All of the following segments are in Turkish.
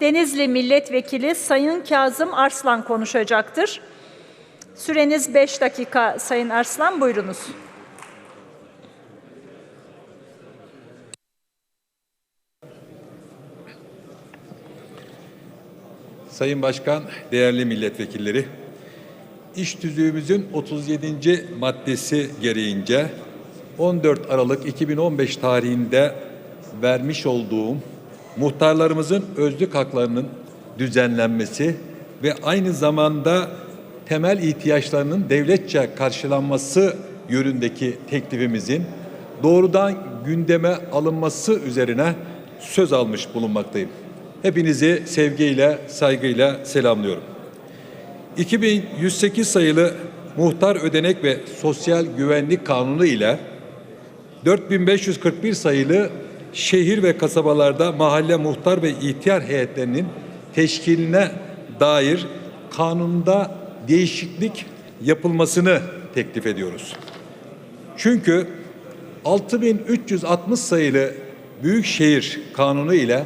Denizli Milletvekili Sayın Kazım Arslan konuşacaktır. Süreniz 5 dakika Sayın Arslan buyurunuz. Sayın Başkan, değerli milletvekilleri, iş tüzüğümüzün 37. maddesi gereğince 14 Aralık 2015 tarihinde vermiş olduğum muhtarlarımızın özlük haklarının düzenlenmesi ve aynı zamanda temel ihtiyaçlarının devletçe karşılanması yönündeki teklifimizin doğrudan gündeme alınması üzerine söz almış bulunmaktayım. Hepinizi sevgiyle, saygıyla selamlıyorum. 2108 sayılı Muhtar Ödenek ve Sosyal Güvenlik Kanunu ile 4541 sayılı şehir ve kasabalarda mahalle muhtar ve ihtiyar heyetlerinin teşkiline dair kanunda değişiklik yapılmasını teklif ediyoruz. Çünkü 6360 sayılı Büyükşehir Kanunu ile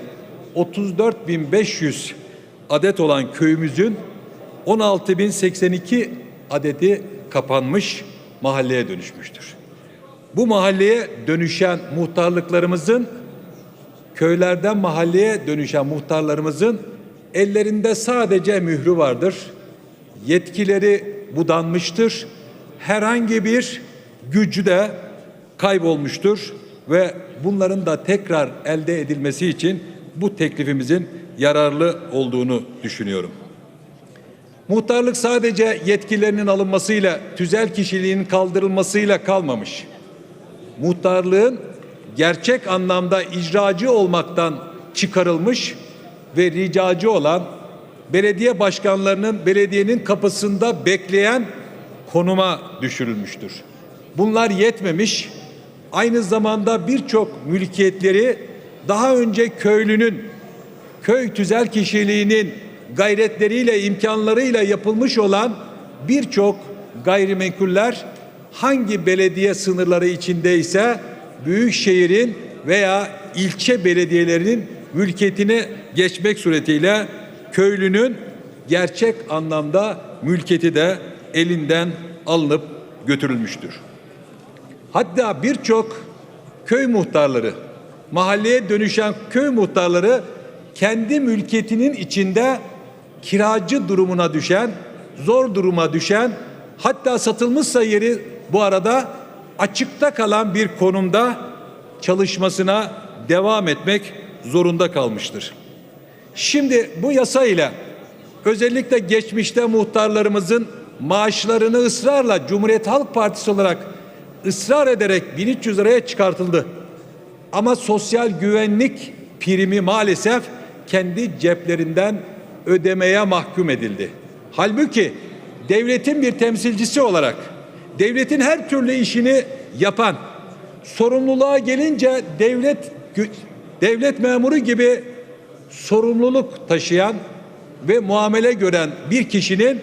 34500 adet olan köyümüzün 16082 adeti kapanmış mahalleye dönüşmüştür. Bu mahalleye dönüşen muhtarlıklarımızın köylerden mahalleye dönüşen muhtarlarımızın ellerinde sadece mührü vardır. Yetkileri budanmıştır. Herhangi bir gücü de kaybolmuştur ve bunların da tekrar elde edilmesi için bu teklifimizin yararlı olduğunu düşünüyorum. Muhtarlık sadece yetkilerinin alınmasıyla, tüzel kişiliğinin kaldırılmasıyla kalmamış. Muhtarlığın gerçek anlamda icracı olmaktan çıkarılmış ve ricacı olan belediye başkanlarının belediyenin kapısında bekleyen konuma düşürülmüştür. Bunlar yetmemiş. Aynı zamanda birçok mülkiyetleri daha önce köylünün köy tüzel kişiliğinin gayretleriyle imkanlarıyla yapılmış olan birçok gayrimenkuller hangi belediye sınırları içindeyse büyük şehrin veya ilçe belediyelerinin mülkiyetine geçmek suretiyle köylünün gerçek anlamda mülkiyeti de elinden alınıp götürülmüştür. Hatta birçok köy muhtarları, mahalleye dönüşen köy muhtarları kendi mülkiyetinin içinde kiracı durumuna düşen, zor duruma düşen, hatta satılmışsa yeri bu arada açıkta kalan bir konumda çalışmasına devam etmek zorunda kalmıştır. Şimdi bu yasa ile özellikle geçmişte muhtarlarımızın maaşlarını ısrarla Cumhuriyet Halk Partisi olarak ısrar ederek 1300 liraya çıkartıldı. Ama sosyal güvenlik primi maalesef kendi ceplerinden ödemeye mahkum edildi. Halbuki devletin bir temsilcisi olarak devletin her türlü işini yapan sorumluluğa gelince devlet devlet memuru gibi sorumluluk taşıyan ve muamele gören bir kişinin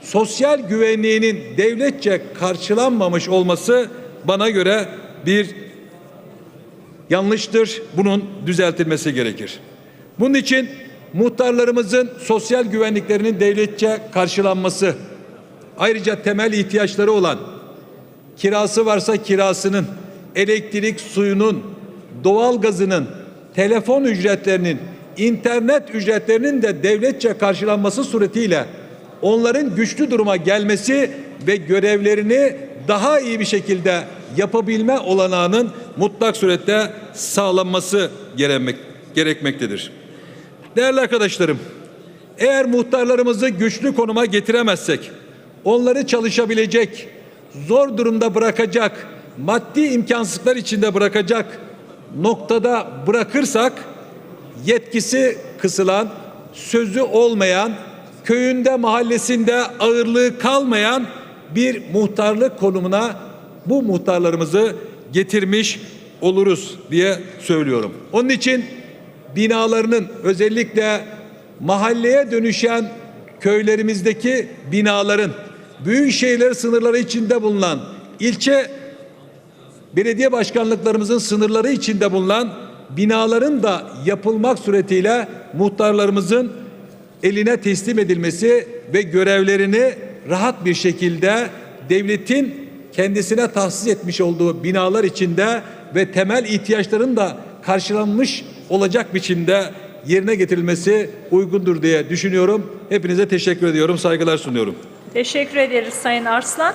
sosyal güvenliğinin devletçe karşılanmamış olması bana göre bir yanlıştır. Bunun düzeltilmesi gerekir. Bunun için muhtarlarımızın sosyal güvenliklerinin devletçe karşılanması, ayrıca temel ihtiyaçları olan kirası varsa kirasının, elektrik suyunun, doğal gazının, telefon ücretlerinin, internet ücretlerinin de devletçe karşılanması suretiyle onların güçlü duruma gelmesi ve görevlerini daha iyi bir şekilde yapabilme olanağının mutlak surette sağlanması gerekmek, gerekmektedir. Değerli arkadaşlarım, eğer muhtarlarımızı güçlü konuma getiremezsek, onları çalışabilecek, zor durumda bırakacak, maddi imkansızlıklar içinde bırakacak noktada bırakırsak, yetkisi kısılan, sözü olmayan, köyünde mahallesinde ağırlığı kalmayan bir muhtarlık konumuna bu muhtarlarımızı getirmiş oluruz diye söylüyorum. Onun için binalarının özellikle mahalleye dönüşen köylerimizdeki binaların büyük şehirler sınırları içinde bulunan ilçe belediye başkanlıklarımızın sınırları içinde bulunan binaların da yapılmak suretiyle muhtarlarımızın eline teslim edilmesi ve görevlerini rahat bir şekilde devletin kendisine tahsis etmiş olduğu binalar içinde ve temel ihtiyaçların da karşılanmış olacak biçimde yerine getirilmesi uygundur diye düşünüyorum. Hepinize teşekkür ediyorum, saygılar sunuyorum. Teşekkür ederiz Sayın Arslan.